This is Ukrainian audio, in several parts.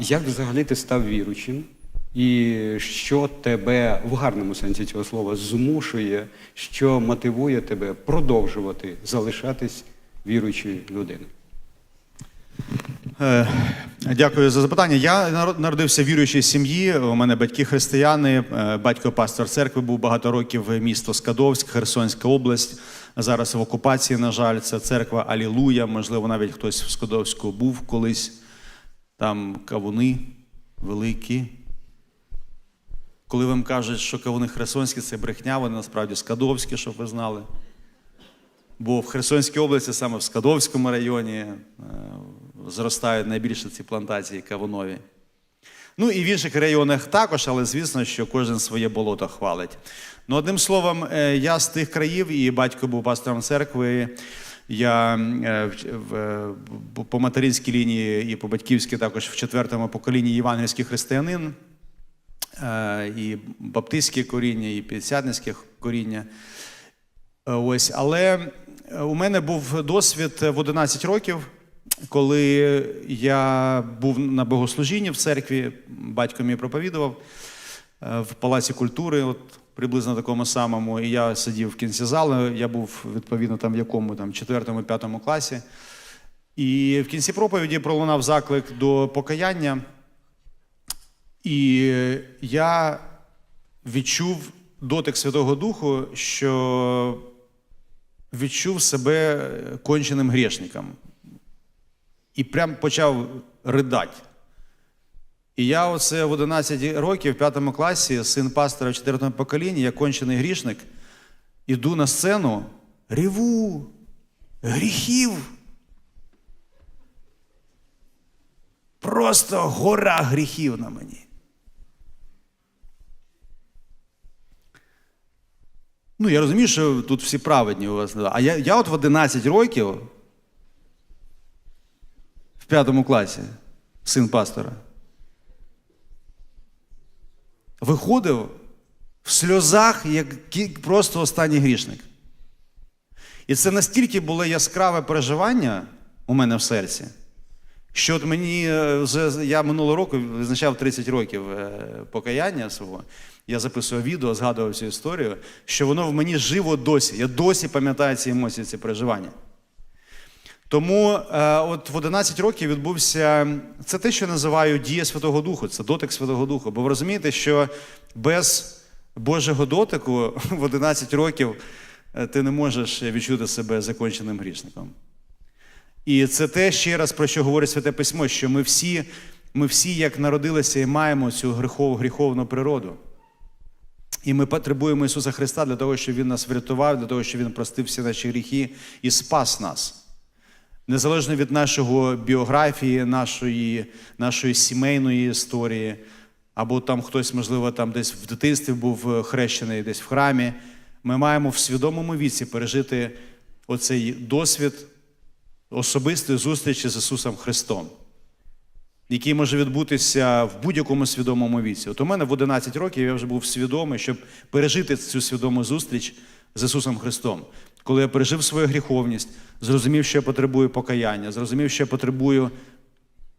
Як взагалі ти став віруючим? І що тебе в гарному сенсі цього слова змушує, що мотивує тебе продовжувати залишатись віруючою людиною? Е, Дякую за запитання. Я народ- народився в віруючій сім'ї. У мене батьки християни, е, батько пастор церкви був багато років місто Скадовськ, Херсонська область. Зараз в окупації, на жаль, це церква Алілуя. Можливо, навіть хтось в Скадовську був колись. Там кавуни великі. Коли вам кажуть, що кавуни херсонські це брехня, вони насправді скадовські, щоб ви знали. Бо в Херсонській області, саме в Скадовському районі, е, зростають найбільше ці плантації кавунові. Ну і в інших районах також, але звісно, що кожен своє болото хвалить. Ну, одним словом, е, я з тих країв, і батько був пастором церкви. Я е, е, по материнській лінії і по батьківській також в четвертому поколінні євангельський християнин. Е, і баптистське коріння, і п'ятдесятницьке коріння. Ось, але у мене був досвід в 11 років, коли я був на богослужінні в церкві, батько мій проповідував в Палаці культури, от приблизно такому самому. І я сидів в кінці залу, я був відповідно там в якому там четвертому, п'ятому класі. І в кінці проповіді пролунав заклик до покаяння. І я відчув дотик Святого Духу, що відчув себе конченим грішником. І прям почав ридати. І я оце в 11 років, в п'ятому класі, син пастора в четвертому поколінні, я кончений грішник, іду на сцену, реву, гріхів. Просто гора гріхів на мені. Ну, я розумію, що тут всі праведні у вас. А я, я от в 11 років в п'ятому класі, син пастора, виходив в сльозах, як просто останній грішник. І це настільки було яскраве переживання у мене в серці, що от мені вже я минулого року визначав 30 років е, покаяння свого. Я записував відео, згадував цю історію, що воно в мені живо досі. Я досі пам'ятаю ці емоції, ці переживання. Тому е, от в 11 років відбувся це те, що називаю дія Святого Духу, це дотик Святого Духу. Бо ви розумієте, що без Божого дотику в 11 років е, ти не можеш відчути себе законченим грішником. І це те ще раз про що говорить Святе Письмо, що ми всі, ми всі як народилися і маємо цю гріхову, гріховну природу. І ми потребуємо Ісуса Христа для того, щоб Він нас врятував, для того, щоб Він простив всі наші гріхи і спас нас. Незалежно від нашого біографії, нашої, нашої сімейної історії, або там хтось, можливо, там десь в дитинстві був е, хрещений, десь в храмі, ми маємо в свідомому віці пережити оцей досвід особистої зустрічі з Ісусом Христом, який може відбутися в будь-якому свідомому віці. От у мене в 11 років я вже був свідомий, щоб пережити цю свідому зустріч з Ісусом Христом. Коли я пережив свою гріховність, зрозумів, що я потребую покаяння, зрозумів, що я потребую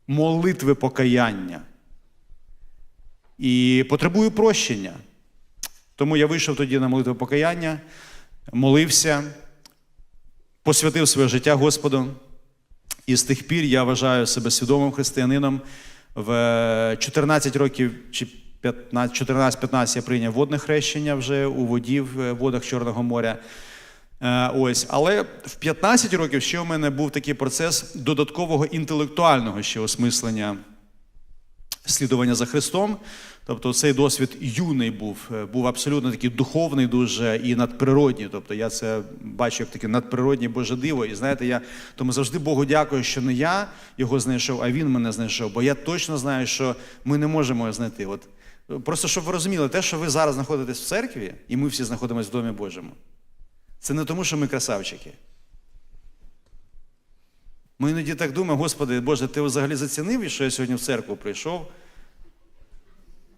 молитви покаяння. І потребую прощення. Тому я вийшов тоді на молитву покаяння, молився, посвятив своє життя Господу. І з тих пір я вважаю себе свідомим християнином. В 14 років чи 14-15 я прийняв водне хрещення вже у воді в водах Чорного моря. Е, Ось, але в 15 років ще у мене був такий процес додаткового інтелектуального ще осмислення слідування за Христом. Тобто цей досвід юний був, е, був абсолютно такий духовний, дуже і надприродній. Тобто я це бачу як таке надприроднє Боже диво. І знаєте, я тому завжди Богу дякую, що не я його знайшов, а він мене знайшов. Бо я точно знаю, що ми не можемо його знайти. От просто щоб ви розуміли, те, що ви зараз знаходитесь в церкві, і ми всі знаходимося в Домі Божому, це не тому, що ми красавчики. Ми іноді так думаємо, Господи, Боже, ти взагалі зацінив, що я сьогодні в церкву прийшов.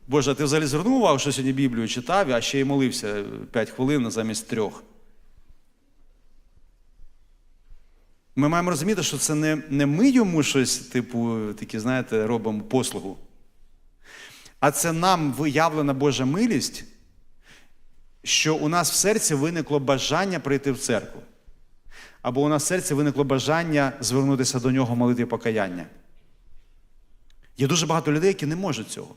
Боже, а ти взагалі звернув увагу, що сьогодні Біблію читав, а ще й молився 5 хвилин замість трьох. Ми маємо розуміти, що це не, не ми йому щось, типу, такі, знаєте, робимо послугу. А це нам виявлена Божа милість, що у нас в серці виникло бажання прийти в церкву. Або у нас в серці виникло бажання звернутися до нього молити покаяння. Є дуже багато людей, які не можуть цього.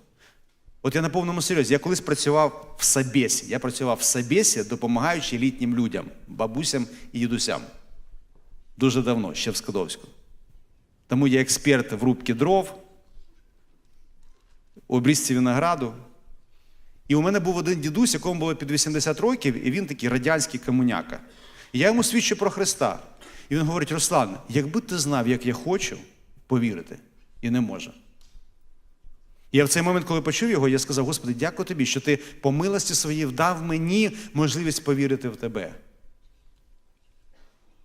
От я на повному серйозі. Я колись працював в Сабесі. Я працював в Сабесі, допомагаючи літнім людям, бабусям і дідусям. Дуже давно, ще в Скадовську. Тому я експерт в рубці дров, обрізці винограду. І у мене був один дідусь, якому було під 80 років, і він такий радянський комуняка. І я йому свідчу про Христа. І він говорить: Руслан, якби ти знав, як я хочу повірити, і не можу. І я в цей момент, коли почув його, я сказав: Господи, дякую тобі, що ти по милості своїй вдав мені можливість повірити в тебе.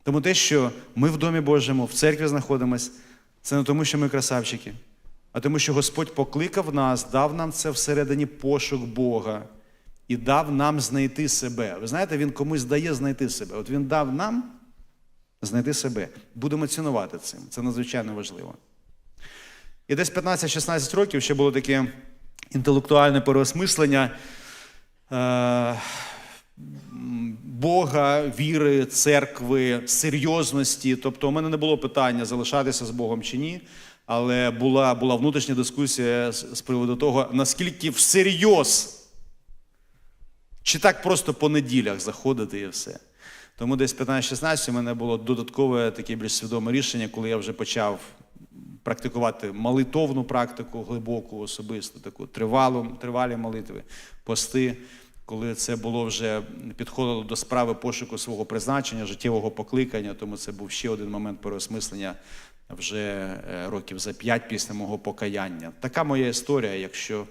Тому те, що ми в Домі Божому, в церкві знаходимося, це не тому, що ми красавчики, а тому, що Господь покликав нас, дав нам це всередині пошук Бога і дав нам знайти себе. Ви знаєте, Він комусь дає знайти себе. От Він дав нам знайти себе. Будемо цінувати цим. Це надзвичайно важливо. І десь 15-16 років ще було таке інтелектуальне переосмислення е, Бога, віри, церкви, серйозності. Тобто, у мене не було питання, залишатися з Богом чи ні. Але була, була внутрішня дискусія з, з приводу того, наскільки всерйоз, чи так просто по неділях заходити і все. Тому десь 15-16 у мене було додаткове таке більш свідоме рішення, коли я вже почав практикувати молитовну практику, глибоку, особисту, таку тривалу, тривалі молитви, пости, коли це було вже підходило до справи пошуку свого призначення, життєвого покликання, тому це був ще один момент переосмислення вже е, років за п'ять після мого покаяння. Така моя історія, якщо